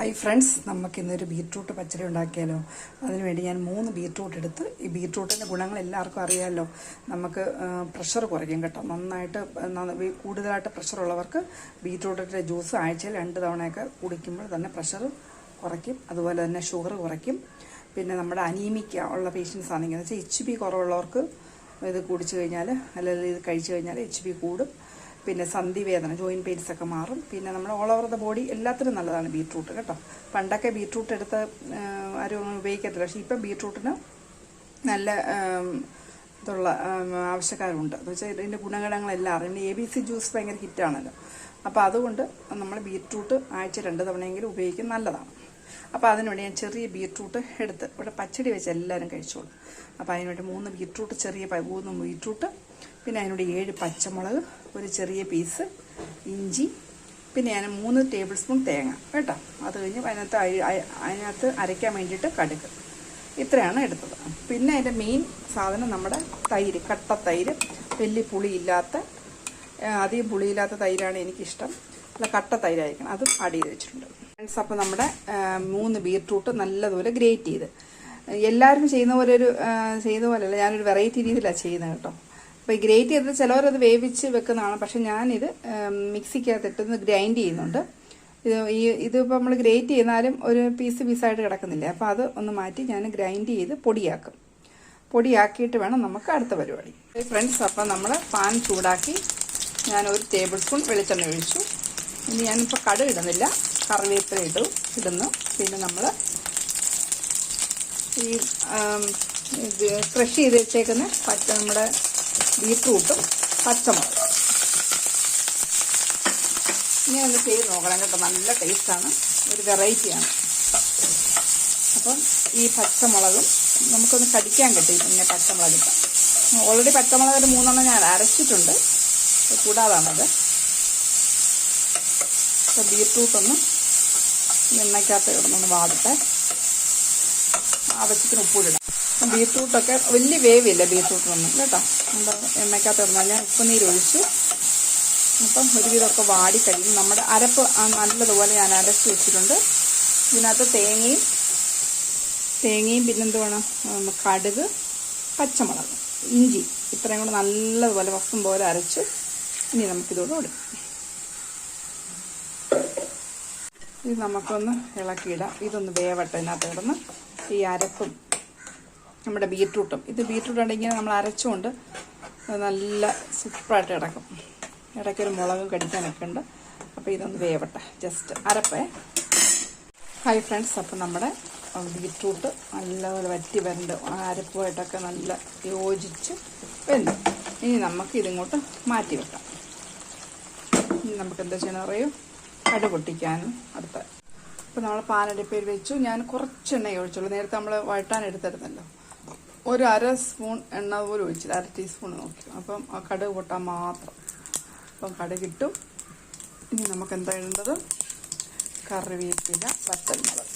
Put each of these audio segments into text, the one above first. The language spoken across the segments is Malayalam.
ഹായ് ഫ്രണ്ട്സ് നമുക്ക് ഇന്നൊരു ബീട്രൂട്ട് പച്ചടി ഉണ്ടാക്കിയാലോ? അതിനുവേണ്ടി ഞാൻ മൂന്ന് ബീട്രൂട്ട് എടുത്ത് ഈ ബീട്രൂട്ടിന്റെ ഗുണങ്ങൾ എല്ലാവർക്കും അറിയാമല്ലോ നമുക്ക് പ്രഷർ കുറയ്ക്കും കേട്ടോ. നന്നായിട്ട് കൂടുതലായിട്ട് പ്രഷർ ഉള്ളവർക്ക് ബീട്രൂട്ടിന്റെ ജ്യൂസ് ആഴ്ചയിൽ രണ്ട് തവണയൊക്കെ കുടിക്കുമ്പോൾ തന്നെ പ്രഷർ കുറയ്ക്കും. അതുപോലെ തന്നെ ഷുഗർ കുറയ്ക്കും. പിന്നെ നമ്മുടെ അനീമിക്ക ഉള്ള പേഷ്യൻസ് ആണെങ്കിൽ എന്ന് വെച്ചാൽ എച്ച് ബി കുറവുള്ളവർക്ക് ഇത് കുടിച്ചു കഴിഞ്ഞാൽ അല്ലെങ്കിൽ ഇത് കഴിച്ചു കഴിഞ്ഞാൽ എച്ച് ബി കൂടും. പിന്നെ സന്ധിവേദന ജോയിൻ പെയിൻസ് ഒക്കെ മാറും. പിന്നെ നമ്മൾ ഓൾ ഓവർ ദ ബോഡി എല്ലാത്തിനും നല്ലതാണ് ബീട്രൂട്ട് കേട്ടോ. പണ്ടൊക്കെ ബീട്രൂട്ട് എടുത്ത് ആരും ഉപയോഗിക്കത്തില്ല. പക്ഷേ ഇപ്പം ബീട്രൂട്ടിന് നല്ല ഇതുള്ള ആവശ്യക്കാരുണ്ട്. എന്ന് വെച്ചാൽ ഇതിന്റെ ഗുണഗണങ്ങളെല്ലാം അറിയാം. എ ബി സി ജ്യൂസ് ഭയങ്കര ഹിറ്റാണല്ലോ അപ്പോൾ അതുകൊണ്ട് നമ്മൾ ബീട്രൂട്ട് ആഴ്ച രണ്ട് തവണയെങ്കിലും ഉപയോഗിക്കുന്നത് നല്ലതാണ്. അപ്പോൾ അതിനുവേണ്ടി ഞാൻ ചെറിയ ബീട്രൂട്ട് എടുത്ത് ഇവിടെ പച്ചടി വെച്ച് എല്ലാവരും കഴിച്ചോളൂ. അപ്പോൾ അതിനുവേണ്ടി മൂന്ന് ബീട്രൂട്ട് ചെറിയ മൂന്ന് ബീട്രൂട്ട് പിന്നെ അതിനോട് ഏഴ് പച്ചമുളക് ഒരു ചെറിയ പീസ് ഇഞ്ചി പിന്നെ ഞാൻ മൂന്ന് ടേബിൾ സ്പൂൺ തേങ്ങ കേട്ടോ? അത് കഴിഞ്ഞ് അതിനകത്ത് അതിനകത്ത് അരയ്ക്കാൻ വേണ്ടിയിട്ട് കടുക്. ഇത്രയാണ് എടുത്തത്. പിന്നെ അതിന്റെ മെയിൻ സാധനം നമ്മുടെ തൈര് കട്ട തൈര് വലിയ പുളിയില്ലാത്ത അധികം പുളിയില്ലാത്ത തൈരാണ് എനിക്കിഷ്ടം. അല്ല കട്ട തൈരായിരിക്കണം. അതും ആഡ് ചെയ്ത് വെച്ചിട്ടുണ്ട്. ഫ്രണ്ട്സ് അപ്പോൾ നമ്മുടെ മൂന്ന് ബീട്രൂട്ട് നല്ലതുപോലെ ഗ്രേറ്റ് ചെയ്ത്. എല്ലാവരും ചെയ്യുന്ന പോലെ ഒരു ചെയ്ത പോലെയല്ല. ഞാനൊരു വെറൈറ്റി രീതിയിലാണ് ചെയ്യുന്നത് കേട്ടോ. അപ്പോൾ ഈ ഗ്രേറ്റ് ചെയ്തിട്ട് ചിലവരത് വേവിച്ച് വെക്കുന്നതാണ്. പക്ഷേ ഞാനിത് മിക്സിക്കകത്തിട്ട് ഗ്രൈൻഡ് ചെയ്യുന്നുണ്ട്. ഇത് ഈ ഇതിപ്പോൾ നമ്മൾ ഗ്രേറ്റ് ചെയ്താലും ഒരു പീസ് പീസായിട്ട് കിടക്കുന്നില്ല? അപ്പോൾ അത് ഒന്ന് മാറ്റി ഞാൻ ഗ്രൈൻഡ് ചെയ്ത് പൊടിയാക്കും. പൊടിയാക്കിയിട്ട് വേണം നമുക്ക് അടുത്ത പരിപാടി. ഫ്രണ്ട്സ് അപ്പം നമ്മൾ പാൻ ചൂടാക്കി ഞാൻ ഒരു ടേബിൾ സ്പൂൺ വെളിച്ചെണ്ണ ഒഴിച്ചു. ഇനി ഞാനിപ്പോൾ കടു ഇടുന്നില്ല. കറിവേപ്പില ഇടും ഇടുന്നു. പിന്നെ നമ്മൾ ഈ ക്രഷ് ചെയ്ത് വെച്ചേക്കുന്ന പച്ച നമ്മുടെ ബീട്രൂട്ടും പച്ചമുളകും. ഇങ്ങനെ ഒന്ന് ചെയ്ത് നോക്കണം കേട്ടോ. നല്ല ടേസ്റ്റാണ്. ഒരു വെറൈറ്റിയാണ്. അപ്പം ഈ പച്ചമുളകും നമുക്കൊന്ന് കടിക്കാൻ കിട്ടും. പിന്നെ പച്ചമുളക് ഇപ്പം ഓൾറെഡി പച്ചമുളക് ഒരു മൂന്നെണ്ണം ഞാൻ അരച്ചിട്ടുണ്ട്. കൂടാതാണത്. അപ്പോൾ ബീറ്റ്റൂട്ടൊന്ന് എണ്ണയ്ക്കകത്ത് കിടന്നൊന്ന് വാടട്ടെ. ആവശ്യത്തിന് ഉപ്പൂടിടാം ബീട്രൂട്ടൊക്കെ വലിയ വേവില്ല ബീട്രൂട്ടിനൊന്നും കേട്ടോ? എന്താ എണ്ണയ്ക്കകത്ത് ഇടുന്ന ഞാൻ ഉപ്പുനീര് ഒഴിച്ചു. അപ്പം ഒരുവിധമൊക്കെ വാടി കഴിയും. നമ്മുടെ അരപ്പ് നല്ലതുപോലെ ഞാൻ അരച്ച് വെച്ചിട്ടുണ്ട്. ഇതിനകത്ത് തേങ്ങയും തേങ്ങയും പിന്നെന്തുവാണ് കടുക് പച്ചമുളക് ഇഞ്ചി ഇത്രയും കൂടെ നല്ലതുപോലെ വസ്തും പോലെ അരച്ച് ഇനി നമുക്കിതോടെ ഇടും ഇത് നമുക്കൊന്ന് ഇളക്കിയിടാം. ഇതൊന്ന് വേവട്ടെ ഇതിനകത്ത് കിടന്ന്. ഈ അരപ്പും നമ്മുടെ ബീറ്റ്റൂട്ടും. ഇത് ബീറ്റ്റൂട്ട് ഉണ്ടെങ്കിൽ നമ്മൾ അരച്ചുകൊണ്ട് നല്ല സൂപ്പറായിട്ട് കിടക്കും ഇടയ്ക്കൊരു മുളകും കടിക്കാനൊക്കെ ഉണ്ട്. അപ്പോൾ ഇതൊന്ന് വേവട്ടെ. ജസ്റ്റ് അരപ്പേ. ഹായ് ഫ്രണ്ട്സ് അപ്പോൾ നമ്മുടെ ബീറ്റ്റൂട്ട് നല്ലപോലെ വറ്റി വരണ്ട്. അരപ്പുമായിട്ടൊക്കെ നല്ല യോജിച്ച് വെന്തു. ഇനി നമുക്ക് ഇതിങ്ങോട്ട് മാറ്റി വെക്കാം. ഇനി നമുക്ക് എന്താ ചെയ്യണം അറിയോ? കട പൊട്ടിക്കാനും അടുത്ത. ഇപ്പം നമ്മൾ പാനടുപ്പയിൽ വെച്ചു. ഞാൻ കുറച്ച് എണ്ണ ഒഴിച്ചുള്ളൂ. നേരത്തെ നമ്മൾ വഴട്ടാൻ എടുത്തിരുന്നല്ലോ. ഒരു അര സ്പൂൺ എണ്ണ പോലും ഒഴിച്ചില്ല. അര ടീസ്പൂൺ നോക്കി. അപ്പം ആ കടുക് പൊട്ടാൻ മാത്രം. അപ്പം കടുക് ഇട്ടും. ഇനി നമുക്ക് എന്താ ഇടേണ്ടത്? കറിവേപ്പില പച്ചമുളക്.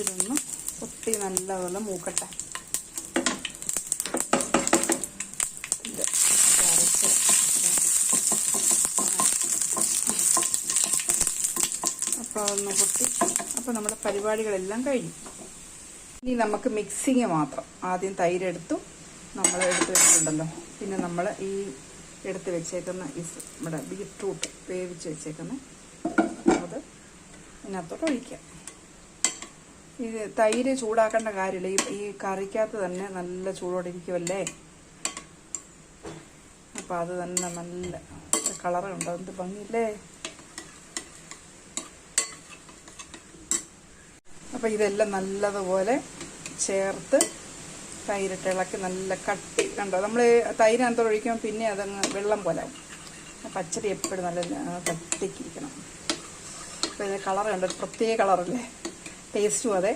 ഇതൊന്ന് കുട്ടി നല്ലപോലെ മൂക്കട്ടെ. ഇത് ഒന്ന് പൊട്ടി അപ്പോൾ നമ്മുടെ പരിപാടികളെല്ലാം കഴിഞ്ഞു. ഇനി നമുക്ക് മിക്സിങ് മാത്രം. ആദ്യം തൈരെടുത്തു. നമ്മൾ എടുത്ത് വെച്ചിട്ടുണ്ടല്ലോ പിന്നെ നമ്മൾ ഈ എടുത്ത് വെച്ചേക്കുന്ന ഈ നമ്മുടെ ബീട്രൂട്ട് വേവിച്ച് വെച്ചേക്കുന്ന അത് ഇതിനകത്തോട്ട് ഒഴിക്കാം. ഇത് തൈര് ചൂടാക്കേണ്ട കാര്യമില്ല. ഈ കറിക്കകത്ത് തന്നെ നല്ല ചൂടോടെ ഇരിക്കുമല്ലേ അപ്പോൾ അത് തന്നെ നല്ല കളറുണ്ട്. എന്ത് ഭംഗിയില്ലേ? അപ്പോൾ ഇതെല്ലാം നല്ലതുപോലെ ചേർത്ത് തൈരിട്ട് ഇളക്കി നല്ല കട്ടി കണ്ടോ? നമ്മൾ തൈരിനകത്ത് ഒഴിക്കുമ്പോൾ പിന്നെ അതങ്ങ് വെള്ളം പോലെ ആവും. പച്ചടി എപ്പോഴും നല്ല കട്ടിക്കിരിക്കണം അപ്പോൾ ഇത് കളർ കണ്ടോ? ഒരു പ്രത്യേക കളറല്ലേ? ടേസ്റ്റും അതെ.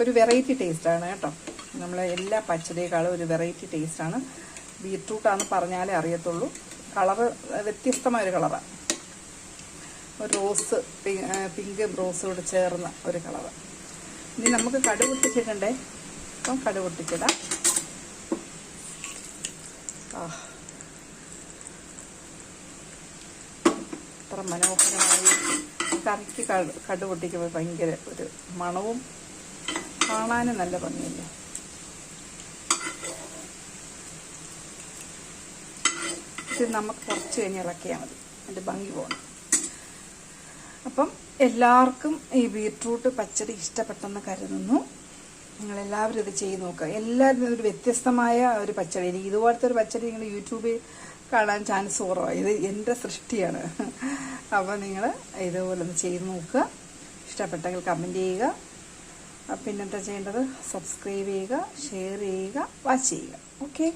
ഒരു വെറൈറ്റി ടേസ്റ്റാണ് കേട്ടോ. നമ്മൾ എല്ലാ പച്ചടിയേക്കാളും ഒരു വെറൈറ്റി ടേസ്റ്റാണ്. ബീട്രൂട്ടാന്ന് പറഞ്ഞാലേ അറിയത്തുള്ളൂ. കളറ് വ്യത്യസ്തമായ ഒരു കളറാണ് റോസ് പിങ്ക് റോസ് റോസോട് ചേർന്ന ഒരു കളറ്. ഇനി നമുക്ക് കടു പൊട്ടിച്ചിട്ടുണ്ടേ അപ്പം കടു പൊട്ടിച്ചിടാം. ആ. എത്ര മനോഹരമായി. കറിക്ക് കടു കടു പൊട്ടിക്കുമ്പോൾ ഭയങ്കര ഒരു മണവും കാണാനും നല്ല ഭംഗിയല്ലേ? ഇത് നമുക്ക് കുറച്ച് കഴിഞ്ഞ് ഇളക്കിയാൽ മതി. അതിന്റെ ഭംഗി പോകണം അപ്പം എല്ലാവർക്കും ഈ ബീട്രൂട്ട് പച്ചടി ഇഷ്ടപ്പെട്ടെന്ന് കരുതുന്നു. നിങ്ങളെല്ലാവരും ഇത് ചെയ്ത് നോക്കുക. എല്ലാവരും ഒരു വ്യത്യസ്തമായ ഒരു പച്ചടി. എനിക്ക് ഇതുപോലത്തെ ഒരു പച്ചടി നിങ്ങൾ യൂട്യൂബിൽ കാണാൻ ചാൻസ് കുറവാണ് ഇത് എന്റെ സൃഷ്ടിയാണ്. അപ്പോൾ നിങ്ങൾ ഇതുപോലെ ഒന്ന് ചെയ്ത് നോക്കുക. ഇഷ്ടപ്പെട്ടെങ്കിൽ കമന്റ് ചെയ്യുക. പിന്നെന്താ ചെയ്യേണ്ടത്? സബ്സ്ക്രൈബ് ചെയ്യുക ഷെയർ ചെയ്യുക വാച്ച് ചെയ്യുക. ഓക്കെ.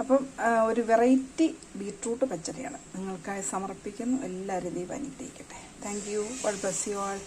അപ്പം ഒരു വെറൈറ്റി ബീട്രൂട്ട് പച്ചടിയാണ്. നിങ്ങൾക്കായി സമർപ്പിക്കുന്നു. എല്ലാവരും ദീപം അനുഗ്രഹിക്കട്ടെ. Thank you all bless you all